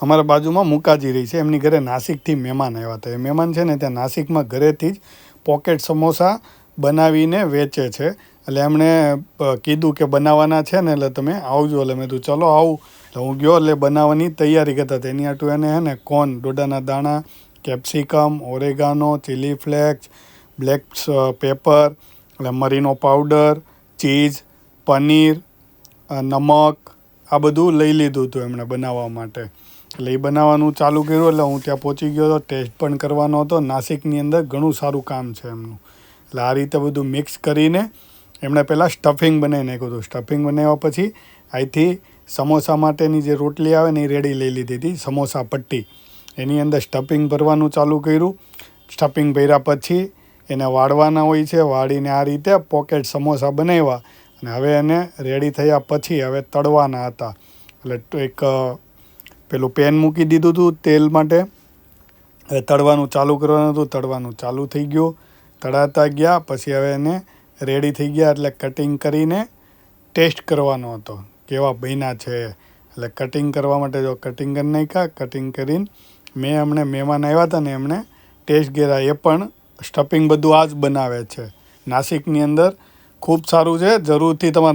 અમારા બાજુમાં મુકાજી રહી છે. એમની ઘરે નાસિકથી મહેમાન આવ્યા હતા. એ મહેમાન છે ને ત્યાં નાસિકમાં ઘરેથી જ પોકેટ સમોસા બનાવીને વેચે છે. એટલે એમણે કીધું કે બનાવવાના છે ને, એટલે તમે આવજો. એટલે મેં કીધું, ચલો આવું. એટલે હું ગયો, એટલે બનાવવાની તૈયારી કરતા હતા. એની આટું એને હે ને કોન, ડોડાના દાણા, capsicum, oregano, chilli flakes, black pepper, એટલે મરીનો પાવડર, ચીઝ, પનીર નમક, આ બધું લઈ લીધું હતું એમણે બનાવવા માટે. એટલે એ બનાવવાનું ચાલુ કર્યું એટલે હું ત્યાં પહોંચી ગયો હતો ટેસ્ટ પણ કરવાનો હતો. નાસિકની અંદર ઘણું સારું કામ છે એમનું. એટલે આ રીતે બધું મિક્સ કરીને એમણે પહેલાં સ્ટફિંગ બનાવી નાખ્યું હતું. સ્ટફિંગ બનાવ્યા પછી અહીંથી સમોસા માટેની જે રોટલી આવે ને એ રેડી લઈ લીધી હતી, સમોસા પટ્ટી. એની અંદર સ્ટફિંગ ભરવાનું ચાલુ કર્યું. સ્ટફિંગ ભર્યા પછી એને વાળવાના હોય છે, વાળીને આ રીતે પોકેટ સમોસા બનાવ્યા અને હવે એને રેડી થયા પછી હવે તળવાના હતા. એટલે એક પેલું પેન મૂકી દીધું હતું તેલ માટે. તળવાનું ચાલુ કરવાનું હતું, તળવાનું ચાલુ થઈ ગયું. તળાતા ગયા, પછી હવે એને રેડી થઈ ગયા, એટલે કટિંગ કરીને ટેસ્ટ કરવાનો હતો. કેવા બન્યા છે? એટલે કટિંગ કરવા માટે જો કટિંગ કરી નાખ્યા કટિંગ કરીને મેં એમણે મહેમાન આવ્યા હતા ને એમણે ટેસ્ટ કર્યા. એ પણ સ્ટફિંગ બધું આ જ બનાવે છે. નાસિકની અંદર ખૂબ સારું છે. જરૂરથી તમારે